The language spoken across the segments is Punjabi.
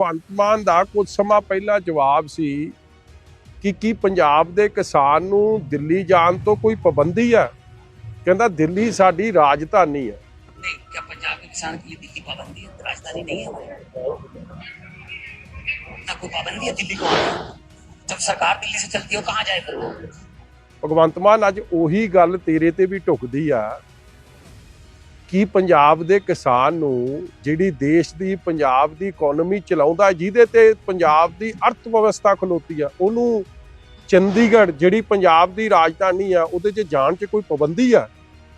ਭਗਵੰਤ ਮਾਨ ਦਾ ਕੁਝ ਸਮਾਂ ਪਹਿਲਾਂ ਜਵਾਬ ਸੀ ਕਿ ਕੀ ਪੰਜਾਬ ਦੇ ਕਿਸਾਨ ਨੂੰ ਦਿੱਲੀ ਜਾਣ ਤੋਂ ਕੋਈ ਪਾਬੰਦੀ ਆ ਕਹਿੰਦਾ ਦਿੱਲੀ ਸਾਡੀ ਰਾਜਧਾਨੀ ਹੈ। ਨਹੀਂ ਕਿ ਪੰਜਾਬ ਦੇ ਕਿਸਾਨ ਲਈ ਦਿੱਲੀ ਪਾਬੰਦੀ ਹੈ? ਰਾਜਧਾਨੀ ਨਹੀਂ ਹੈ। ਨਾ ਕੋਈ ਪਾਬੰਦੀ ਹੈ ਦਿੱਲੀ ਕੋ ਜਦ ਸਰਕਾਰ ਦਿੱਲੀ ਸੇ ਚਲਤੀ ਹੋ ਕਹਾਂ ਜਾਏ ਭਗਵੰਤ ਮਾਨ ਅੱਜ ਉਹੀ ਗੱਲ ਤੇਰੇ ਤੇ ਵੀ ਢੁਕਦੀ ਆ। ਕੀ ਪੰਜਾਬ ਦੇ ਕਿਸਾਨ ਨੂੰ ਜਿਹੜੀ ਦੇਸ਼ ਦੀ ਪੰਜਾਬ ਦੀ ਇਕਨੋਮੀ ਚਲਾਉਂਦਾ ਜਿਹਦੇ ਤੇ ਪੰਜਾਬ ਦੀ ਅਰਥ ਵਿਵਸਥਾ ਖਲੋਤੀ ਆ, ਉਹਨੂੰ ਚੰਡੀਗੜ੍ਹ ਜਿਹੜੀ ਪੰਜਾਬ ਦੀ ਰਾਜਧਾਨੀ ਆ, ਉਹਦੇ 'ਚ ਜਾਣ 'ਚ ਕੋਈ ਪਾਬੰਦੀ ਆ?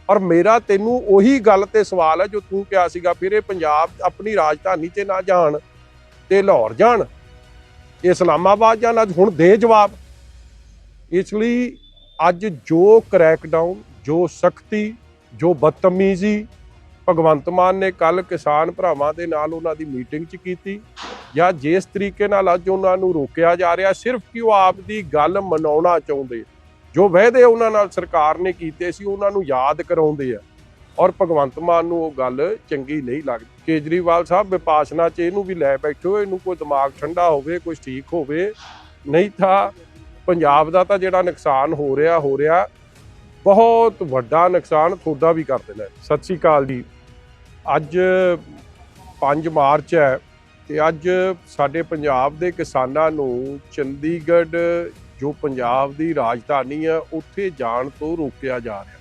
ਔਰ ਮੇਰਾ ਤੈਨੂੰ ਉਹੀ ਗੱਲ ਤੇ ਸਵਾਲ ਹੈ ਜੋ ਤੂੰ ਕਿਹਾ ਸੀਗਾ, ਫਿਰ ਇਹ ਪੰਜਾਬ ਆਪਣੀ ਰਾਜਧਾਨੀ 'ਤੇ ਨਾ ਜਾਣ ਤੇ ਲਾਹੌਰ ਜਾਣ। ਇਸਲਾਮਾਬਾਦ ਜਾਣ, ਅੱਜ ਹੁਣ ਦੇ ਜਵਾਬ। ਇਸ ਲਈ ਅੱਜ ਜੋ ਕ੍ਰੈਕਡਾਊਨ, ਜੋ ਸਖਤੀ, ਜੋ ਬਦਤਮੀਜ਼ੀ ਭਗਵੰਤ ਮਾਨ ਨੇ ਕੱਲ ਕਿਸਾਨ ਭਰਾਵਾਂ ਦੇ ਨਾਲ ਉਹਨਾਂ ਦੀ ਮੀਟਿੰਗ 'ਚ ਕੀਤੀ। ਜਾਂ ਜਿਸ ਤਰੀਕੇ ਨਾਲ ਅੱਜ ਉਹਨਾਂ ਨੂੰ ਰੋਕਿਆ ਜਾ ਰਿਹਾ, ਸਿਰਫ ਕਿ ਉਹ ਆਪ ਦੀ ਗੱਲ ਮਨਾਉਣਾ ਚਾਹੁੰਦੇ। ਜੋ ਵਾਅਦੇ ਉਹਨਾਂ ਨਾਲ ਸਰਕਾਰ ਨੇ ਕੀਤੇ ਸੀ, ਉਹਨਾਂ ਨੂੰ ਯਾਦ ਕਰਾਉਂਦੇ ਆ। ਔਰ ਭਗਵੰਤ ਮਾਨ ਨੂੰ ਉਹ ਗੱਲ ਚੰਗੀ ਨਹੀਂ ਲੱਗਦੀ। ਕੇਜਰੀਵਾਲ ਸਾਹਿਬ, ਵਿਪਾਸਨਾ 'ਚ ਇਹਨੂੰ ਵੀ ਲੈ ਬੈਠੋ ਇਹਨੂੰ ਕੋਈ ਦਿਮਾਗ ਠੰਡਾ ਹੋਵੇ ਕੁਝ ਠੀਕ ਹੋਵੇ, ਨਹੀਂ ਤਾਂ ਪੰਜਾਬ ਦਾ ਤਾਂ ਜਿਹੜਾ ਨੁਕਸਾਨ ਹੋ ਰਿਹਾ ਹੋ ਰਿਹਾ, ਬਹੁਤ ਵੱਡਾ ਨੁਕਸਾਨ ਤੁਹਾਡਾ ਵੀ ਕਰ ਦੇਣਾ। ਸਤਿ ਸ੍ਰੀ ਅਕਾਲ ਜੀ। ਅੱਜ 5 ਮਾਰਚ ਹੈ ਤੇ ਅੱਜ ਸਾਡੇ ਪੰਜਾਬ ਦੇ ਕਿਸਾਨਾਂ ਨੂੰ ਚੰਡੀਗੜ੍ਹ, ਜੋ ਪੰਜਾਬ ਦੀ ਰਾਜਧਾਨੀ ਹੈ, ਉੱਥੇ ਜਾਣ ਤੋਂ ਰੋਕਿਆ ਜਾ ਰਿਹਾ।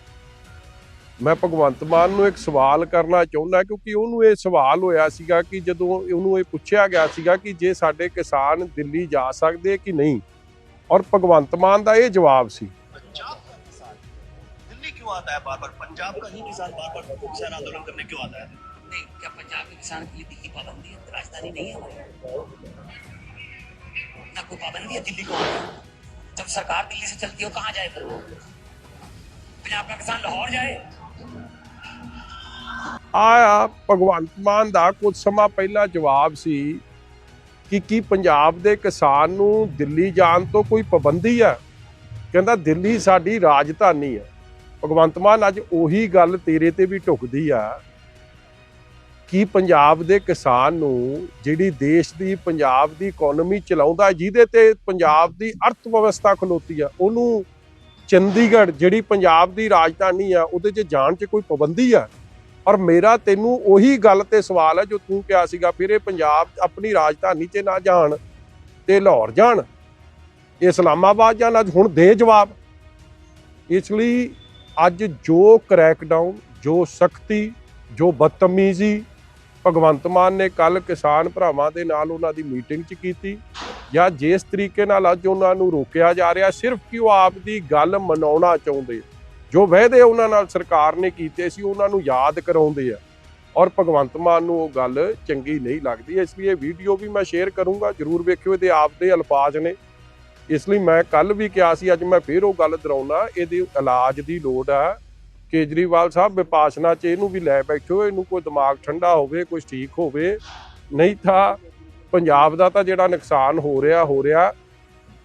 ਮੈਂ ਭਗਵੰਤ ਮਾਨ ਨੂੰ ਇੱਕ ਸਵਾਲ ਕਰਨਾ ਚਾਹੁੰਦਾ, ਕਿਉਂਕਿ ਉਹਨੂੰ ਇਹ ਸਵਾਲ ਹੋਇਆ ਸੀਗਾ ਕਿ ਜਦੋਂ ਉਹਨੂੰ ਇਹ ਪੁੱਛਿਆ ਗਿਆ ਸੀਗਾ ਕਿ ਜੇ ਸਾਡੇ ਕਿਸਾਨ ਦਿੱਲੀ ਜਾ ਸਕਦੇ ਕਿ ਨਹੀਂ, ਔਰ ਭਗਵੰਤ ਮਾਨ ਦਾ ਇਹ ਜਵਾਬ ਸੀ। क्यों आता है बार बार पंजाब का ही किसान बार बार किसान आंदोलन करने क्यों आता है नहीं क्या पंजाब के किसान के लिए दिल्ली पाबंदी है राजधानी नहीं है हमारी ना कोई पाबंदी है दिल्ली को आने की। जब सरकार दिल्ली से चलती है वो कहाँ जाए फिर वो पंजाब का किसान लाहौर जाए ਆ ਭਗਵੰਤ ਮਾਨ ਦਾ ਕੁਝ ਸਮਾਂ ਪਹਿਲਾਂ ਜਵਾਬ ਸੀ ਕਿ ਕੀ ਪੰਜਾਬ ਦੇ ਕਿਸਾਨ ਨੂੰ ਦਿੱਲੀ ਜਾਣ ਤੋਂ ਕੋਈ ਪਾਬੰਦੀ ਹੈ ਕਹਿੰਦਾ ਦਿੱਲੀ ਸਾਡੀ ਰਾਜਧਾਨੀ ਹੈ ਭਗਵੰਤ ਮਾਨ, ਅੱਜ ਉਹੀ ਗੱਲ ਤੇਰੇ ਤੇ ਵੀ ਢੁਕਦੀ ਆ ਕਿ ਪੰਜਾਬ ਦੇ ਕਿਸਾਨ ਨੂੰ ਜਿਹੜੀ ਦੇਸ਼ ਦੀ ਪੰਜਾਬ ਦੀ ਇਕਨੋਮੀ ਚਲਾਉਂਦਾ, ਜਿਹਦੇ ਤੇ ਪੰਜਾਬ ਦੀ ਅਰਥ ਵਿਵਸਥਾ ਖਲੋਤੀ ਆ, ਉਹਨੂੰ ਚੰਡੀਗੜ੍ਹ ਜਿਹੜੀ ਪੰਜਾਬ ਦੀ ਰਾਜਧਾਨੀ ਆ, ਉਹਦੇ 'ਚ ਜਾਣ 'ਚ ਕੋਈ ਪਾਬੰਦੀ ਆ? ਔਰ ਮੇਰਾ ਤੈਨੂੰ ਉਹੀ ਗੱਲ ਤੇ ਸਵਾਲ ਹੈ ਜੋ ਤੂੰ ਕਿਹਾ ਸੀਗਾ, ਫਿਰ ਇਹ ਪੰਜਾਬ ਆਪਣੀ ਰਾਜਧਾਨੀ 'ਚ ਨਾ ਜਾਣ ਤੇ ਲਾਹੌਰ ਜਾਣ ਇਸਲਾਮਾਬਾਦ ਜਾਣ, ਅੱਜ ਹੁਣ ਦੇ ਜਵਾਬ। ਇਸ ਲਈ ਅੱਜ ਜੋ ਕ੍ਰੈਕਡਾਊਨ, ਜੋ ਸਖਤੀ, ਜੋ ਬਦਤਮੀਜ਼ੀ, ਭਗਵੰਤ ਮਾਨ ਨੇ ਕੱਲ ਕਿਸਾਨ ਭਰਾਵਾਂ ਦੇ ਨਾਲ ਉਹਨਾਂ ਦੀ ਮੀਟਿੰਗ 'ਚ ਕੀਤੀ ਜਾਂ ਜਿਸ ਤਰੀਕੇ ਨਾਲ ਅੱਜ ਉਹਨਾਂ ਨੂੰ ਰੋਕਿਆ ਜਾ ਰਿਹਾ, ਸਿਰਫ ਕਿ ਉਹ ਆਪ ਦੀ ਗੱਲ ਮਨਾਉਣਾ ਚਾਹੁੰਦੇ ਜੋ ਵਾਅਦੇ ਉਹਨਾਂ ਨਾਲ ਸਰਕਾਰ ਨੇ ਕੀਤੇ ਸੀ, ਉਹਨਾਂ ਨੂੰ ਯਾਦ ਕਰਾਉਂਦੇ ਆ। ਔਰ ਭਗਵੰਤ ਮਾਨ ਨੂੰ ਉਹ ਗੱਲ ਚੰਗੀ ਨਹੀਂ ਲੱਗਦੀ, ਇਸ ਲਈ ਇਹ ਵੀਡੀਓ ਵੀ ਮੈਂ ਸ਼ੇਅਰ ਕਰੂੰਗਾ, ਜਰੂਰ ਵੇਖਿਓ, ਇਹਦੇ ਆਪ ਦੇ ਅਲਫਾਜ਼ ਨੇ। ਇਸ ਲਈ ਮੈਂ ਕੱਲ ਵੀ ਕਿਹਾ ਸੀ, ਅੱਜ ਮੈਂ ਫੇਰ ਉਹ ਗੱਲ ਦੁਹਰਾਉਣਾ ਇਹਦੇ ਇਲਾਜ ਦੀ ਲੋੜ ਆ। ਕੇਜਰੀਵਾਲ ਸਾਹਿਬ, ਵਿਪਾਸਨਾ 'ਚ ਇਹਨੂੰ ਵੀ ਲੈ ਬੈਠੋ, ਇਹਨੂੰ ਕੋਈ ਦਿਮਾਗ ਠੰਡਾ ਹੋਵੇ ਕੁਝ ਠੀਕ ਹੋਵੇ। ਨਹੀਂ ਤਾਂ ਪੰਜਾਬ ਦਾ ਤਾਂ ਜਿਹੜਾ ਨੁਕਸਾਨ ਹੋ ਰਿਹਾ ਹੋ ਰਿਹਾ,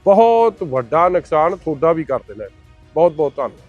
ਬਹੁਤ ਵੱਡਾ ਨੁਕਸਾਨ ਤੁਹਾਡਾ ਵੀ ਕਰ ਦੇਣਾ। ਬਹੁਤ ਬਹੁਤ ਧੰਨਵਾਦ।